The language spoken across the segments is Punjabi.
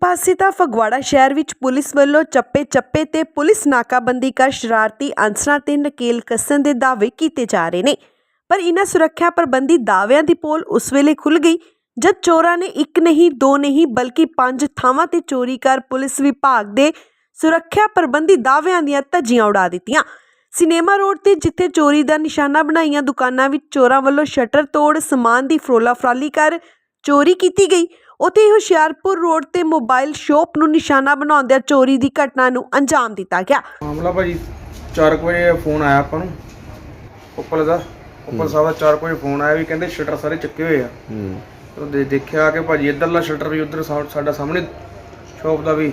ਪਾਸੇ ਤਾਂ ਫਗਵਾੜਾ ਸ਼ਹਿਰ ਵਿੱਚ ਪੁਲਿਸ ਵੱਲੋਂ ਚੱਪੇ-ਚੱਪੇ ਤੇ ਪੁਲਿਸ ਨਾਕਾਬੰਦੀ ਕਰ ਸ਼ਰਾਰਤੀ ਅਨਸਰਾਂ ਤੇ ਨਕੇਲ ਕੱਸਣ ਦੇ ਦਾਅਵੇ ਕੀਤੇ ਜਾ ਰਹੇ ਨੇ। ਪਰ ਇਹਨਾਂ ਸੁਰੱਖਿਆ ਪ੍ਰਬੰਧੀ ਦਾਅਵਿਆਂ ਦੀ ਪੋਲ ਉਸ ਵੇਲੇ ਖੁੱਲ ਗਈ, ਜਦ ਚੋਰਾਂ ਨੇ ਇੱਕ ਨਹੀਂ, ਦੋ ਨਹੀਂ, ਬਲਕਿ ਪੰਜ ਥਾਵਾਂ ਤੇ ਚੋਰੀ ਕਰ ਪੁਲਿਸ ਵਿਭਾਗ ਦੇ ਸੁਰੱਖਿਆ ਪ੍ਰਬੰਧੀ ਦਾਅਵਿਆਂ ਦੀਆਂ ਧੱਜੀਆਂ ਉਡਾ ਦਿੱਤੀਆਂ। ਸਿਨੇਮਾ ਰੋਡ ਤੇ ਜਿੱਥੇ ਚੋਰੀ ਦਾ ਨਿਸ਼ਾਨਾ ਬਣਾਈਆਂ ਦੁਕਾਨਾਂ ਵਿੱਚ ਚੋਰਾਂ ਵੱਲੋਂ ਸ਼ਟਰ ਤੋੜ, ਸਮਾਨ ਦੀ ਫਰੋਲਾ ਫਰਾਲੀ ਕਰ ਚੋਰੀ ਕੀਤੀ ਗਈ ਉੱਥੇ ਹੀ ਹੁਸ਼ਿਆਰਪੁਰ ਰੋਡ ਤੇ ਮੋਬਾਈਲ ਸ਼ਾਪ ਨੂੰ ਨਿਸ਼ਾਨਾ ਬਣਾਉਂਦਿਆਂ ਚੋਰੀ ਦੀ ਘਟਨਾ ਨੂੰ ਅੰਜਾਮ ਦਿੱਤਾ ਗਿਆ। ਮਾਮਲਾ ਭਾਜੀ 4 ਵਜੇ ਫੋਨ ਆਇਆ ਆਪਾਂ ਨੂੰ। ਉੱਪਲ ਦਾ। ਉੱਪਲ ਸਾਹਿਬ ਦਾ 4 ਵਜੇ ਫੋਨ ਆਇਆ ਵੀ ਕਹਿੰਦੇ ਸ਼ਟਰ ਸਾਰੇ ਚੱਕੇ ਹੋਏ ਆ। ਹੂੰ। ਦੇ ਦੇਖਿਆ ਕਿ ਭਾਜੀ ਇੱਧਰਲਾ ਸ਼ਟਰ ਵੀ ਉਧਰ ਸਾਡਾ ਸਾਹਮਣੇ ਸ਼ੋਪ ਦਾ ਵੀ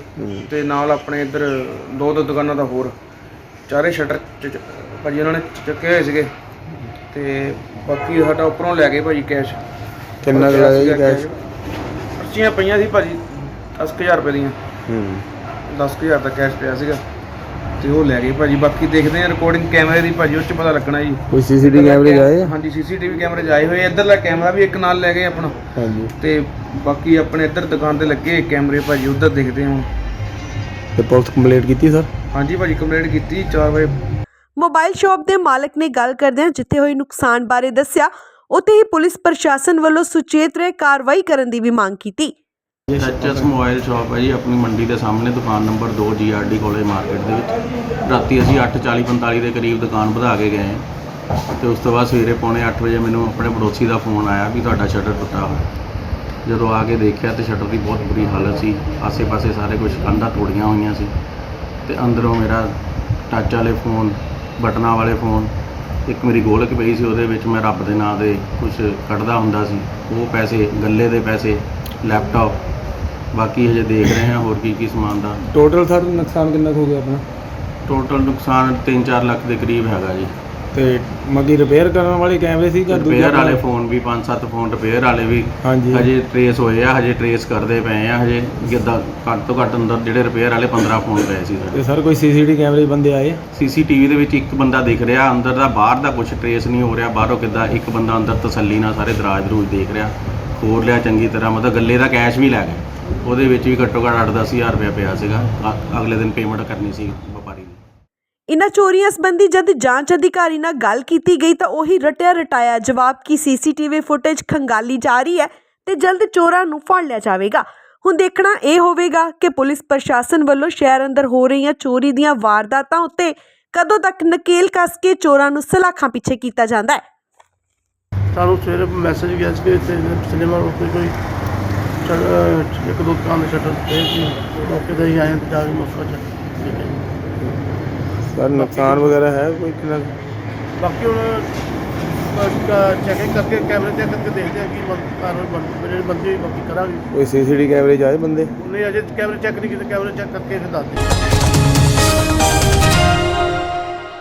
ਤੇ ਨਾਲ ਆਪਣੇ ਇੱਧਰ ਦੋ ਦੋ ਦੁਕਾਨਾਂ ਦਾ ਹੋਰ। ਚਾਰੇ ਸ਼ਟਰ ਭਾਜੀ ਉਹਨਾਂ ਨੇ ਚੱਕੇ ਹੋਏ ਸੀਗੇ। ਤੇ ਬਾਕੀ ਸਾਡਾ ਉੱਪਰੋਂ ਲੈ ਗਏ ਭਾਜੀ ਕੈਸ਼। ਕਿੰਨਾ ਕੁ ਲੱਗਾ ਜੀ ਕੈਸ਼? ਪਰਚੀਆਂ ਪਈਆਂ ਸੀ ਭਾਜੀ 10000 ਰੁਪਏ ਦੀਆਂ। ਹੂੰ। 10000 ਦਾ ਕੈਸ਼ ਪਿਆ ਸੀਗਾ। ਤੇ ਉਹ ਲੈ ਗਏ ਭਾਜੀ। ਬਾਕੀ ਦੇਖਦੇ ਆ ਰਿਕਾਰਡਿੰਗ ਕੈਮਰੇ ਦੀ ਭਾਜੀ ਉਹ ਚ ਪਤਾ ਲੱਗਣਾ ਜੀ। ਕੋਈ ਸੀਸੀਟੀਵੀ ਕੈਮਰੇ ਗਏ ਆ? ਹਾਂਜੀ ਸੀਸੀਟੀਵੀ ਕੈਮਰੇ ਜਾਏ ਹੋਏ ਆ। ਇੱਧਰਲਾ ਕੈਮਰਾ ਵੀ ਇੱਕ ਨਾਲ ਲੈ ਗਏ ਆਪਣਾ। ਹਾਂਜੀ। ਤੇ ਬਾਕੀ ਆਪਣੇ ਇੱਧਰ ਦੁਕਾਨ ਤੇ ਲੱਗੇ ਕੈਮਰੇ ਭਾਜੀ ਉੱਧਰ ਦੇਖਦੇ ਹਾਂ ਤੇ ਪੁਲਿਸ ਕੰਪਲੀਟ ਕੀਤੀ ਸਰ ਹਾਂਜੀ ਭਾਜੀ ਕੰਪਲੇਂਟ ਕੀਤੀ 4 ਵਜੇ। ਮੋਬਾਈਲ ਸ਼ਾਪ ਦੇ ਮਾਲਕ ਨੇ ਗੱਲ ਕਰਦਿਆਂ ਜਿੱਥੇ ਹੋਏ ਨੁਕਸਾਨ ਬਾਰੇ ਦੱਸਿਆ ਉੱਥੇ ਹੀ ਪੁਲਿਸ ਪ੍ਰਸ਼ਾਸਨ ਵੱਲੋਂ ਸੁਚੇਤ ਰਹਿ ਕਾਰਵਾਈ ਕਰਨ ਦੀ ਵੀ ਮੰਗ ਕੀਤੀ। ਐਚਐਸ ਮੋਬਾਈਲ ਸ਼ਾਪ ਹੈ ਜੀ, ਆਪਣੀ ਮੰਡੀ ਦੇ ਸਾਹਮਣੇ, ਦੁਕਾਨ ਨੰਬਰ 2 ਜੀਆਰਡੀ ਕੋਲੇ ਮਾਰਕੀਟ ਦੇ ਵਿੱਚ। ਰਾਤੀ ਅਸੀਂ 8:40-45 ਦੇ ਕਰੀਬ ਦੁਕਾਨ ਵਧਾ ਕੇ ਗਏ ਤੇ ਉਸ ਤੋਂ ਬਾਅਦ ਸਵੇਰੇ ਪੌਣੇ 8 ਵਜੇ ਮੈਨੂੰ ਆਪਣੇ ਪੜੋਸੀ ਦਾ ਫੋਨ ਆਇਆ ਵੀ ਤੁਹਾਡਾ ਸ਼ਟਰ ਟੁੱਟਾ ਹੋਇਆ। ਜਦੋਂ ਆ ਕੇ ਦੇਖਿਆ ਤੇ ਸ਼ਟਰ ਦੀ ਬਹੁਤ ਬੁਰੀ ਹਾਲਤ ਸੀ। ਆਸੇ-ਪਾਸੇ ਸਾਰੇ ਕੁਝ ਕੰਧਾਂ ਤੋੜੀਆਂ ਹੋਈਆਂ ਸੀ। ਤੇ ਅੰਦਰੋਂ ਮੇਰਾ ਟੱਚ ਵਾਲੇ ਫੋਨ, ਬਟਨਾਂ ਵਾਲੇ ਫੋਨ ਇੱਕ ਮੇਰੀ ਗੋਲਕ ਪਈ ਸੀ ਉਹਦੇ ਵਿੱਚ ਮੈਂ ਰੱਬ ਦੇ ਨਾਂ ਦੇ ਕੁਝ ਕੱਢਦਾ ਹੁੰਦਾ ਸੀ। ਉਹ ਪੈਸੇ ਗੱਲੇ ਦੇ ਪੈਸੇ ਲੈਪਟਾਪ ਬਾਕੀ ਹਜੇ ਦੇਖ ਰਹੇ ਹਾਂ ਹੋਰ ਕੀ ਕੀ ਸਮਾਨ ਦਾ। ਟੋਟਲ ਸਰ ਨੁਕਸਾਨ ਕਿੰਨਾ ਕੁ ਹੋ ਗਿਆ ਆਪਣਾ? ਟੋਟਲ ਨੁਕਸਾਨ 3-4 ਲੱਖ ਦੇ ਕਰੀਬ ਹੈਗਾ ਜੀ। ਤੇ ਮਗੀ ਰਿਪੇਅਰ ਕਰਨ ਵਾਲੇ ਕੈਮਰੇ ਸੀ ਜਾਂ ਦੂਜੇ ਰਿਪੇਅਰ ਵਾਲੇ ਫੋਨ ਵੀ 5-7 ਫੋਨ ਰਿਪੇਅਰ ਵਾਲੇ ਵੀ ਹਾਂਜੀ। ਹਜੇ ਟਰੇਸ ਹੋਏ ਆ ਹਜੇ ਟਰੇਸ ਕਰਦੇ ਪਏ ਆ ਹਜੇ ਜਿੱਦਾਂ ਘੱਟ ਤੋਂ ਘੱਟ ਅੰਦਰ ਜਿਹੜੇ ਰਿਪੇਅਰ ਵਾਲੇ 15 ਫੋਨ ਪਏ ਸੀ ਤੇ ਸਰ ਕੋਈ ਸੀਸੀਟੀਵੀ ਕੈਮਰੇ ਬੰਦੇ ਆਏ? ਸੀਸੀਟੀਵੀ ਦੇ ਵਿੱਚ ਇੱਕ ਬੰਦਾ ਦਿਖ ਰਿਹਾ ਅੰਦਰ ਦਾ ਬਾਹਰ ਦਾ ਕੁਝ ਟਰੇਸ ਨਹੀਂ ਹੋ ਰਿਹਾ ਬਾਹਰੋਂ ਕਿੱਦਾਂ ਇੱਕ ਬੰਦਾ ਅੰਦਰ ਤਸੱਲੀ ਨਾਲ ਸਾਰੇ ਦਰਾਜ ਦਰੂਜ ਦੇਖ ਰਿਹਾ ਖੋਲ ਲਿਆ ਚੰਗੀ ਤਰ੍ਹਾਂ ਮਤਲਬ ਗੱਲੇ ਦਾ ਕੈਸ਼ ਵੀ ਲੈ ਗਏ ਉਹਦੇ ਵਿੱਚ ਵੀ ਘੱਟੋ ਘੱਟ 8-10000 ਰੁਪਇਆ ਪਿਆ ਸੀਗਾ ਅਗਲੇ ਦਿਨ ਪੇਮੈਂਟ ਕਰਨੀ ਸੀ। ਇਨ੍ਹਾਂ ਚੋਰੀਆਂ ਸੰਬੰਧੀ ਜਦ ਜਾਂਚ ਅਧਿਕਾਰੀ ਨਾਲ ਗੱਲ ਕੀਤੀ ਗਈ ਤਾਂ ਉਹੀ ਰਟਿਆ ਰਟਾਇਆ ਜਵਾਬ ਕਿ ਸੀਸੀਟੀਵੀ ਫੁਟੇਜ ਖੰਗਾਲੀ ਜਾ ਰਹੀ ਹੈ ਤੇ ਜਲਦ ਚੋਰਾਂ ਨੂੰ ਫੜ ਲਿਆ ਜਾਵੇਗਾ। ਹੁਣ ਦੇਖਣਾ ਇਹ ਹੋਵੇਗਾ ਕਿ ਪੁਲਿਸ ਪ੍ਰਸ਼ਾਸਨ ਵੱਲੋਂ ਸ਼ਹਿਰ ਅੰਦਰ ਹੋ ਰਹੀਆਂ ਚੋਰੀ ਦੀਆਂ ਵਾਰਦਾਤਾਂ ਉੱਤੇ ਕਦੋਂ ਤੱਕ ਨਕੇਲ ਕੱਸ ਕੇ ਚੋਰਾਂ ਨੂੰ ਸਲਾਖਾਂ ਪਿੱਛੇ ਕੀਤਾ ਜਾਂਦਾ ਹੈ। ਸਾਨੂੰ ਸਵੇਰੇ ਮੈਸੇਜ ਗਿਆ ਸੀ ਕਿ ਇੱਥੇ ਸਿਨੇਮਾ ਰੋਡ ਤੇ ਕੋਈ ਸ਼ਟਰ- ਇੱਕ ਦੋ ਦੁਕਾਨ ਦੇ ਸ਼ਟਰ ਤੇ ਸੀ। ਮੌਕੇ ਤੇ ਹੀ ਆਏ ਤੇ ਜਾ ਕੇ ਮਸਲਾ ਚੱਕ ਠੀਕ ਹੈ ਜੀ। ਸਰ ਨੁਕਸਾਨ ਵਗੈਰਾ ਹੈ ਕੋਈ ਕਿੰਨਾ? ਬਾਕੀ ਹੁਣ ਚੈਕਿੰਗ ਕਰਕੇ ਕੈਮਰੇ ਚੈੱਕ ਕਰਕੇ ਦੇਖਦੇ ਆ ਕਿ ਮ- ਕਾਰਵਾਈ ਬਣ ਜਿਹੜੇ ਬੰਦੇ ਬਾਕੀ ਕਰਾਂਗੇ। ਕੋਈ ਸੀਸੀਟੀਵੀ ਕੈਮਰੇ 'ਚ ਆਏ ਬੰਦੇ? ਉਹਨੇ ਅਜੇ ਕੈਮਰੇ ਚੈੱਕ ਨਹੀਂ ਕੀਤੇ ਕੈਮਰੇ ਚੈੱਕ ਕਰਕੇ ਫਿਰ ਦੱਸਦੇ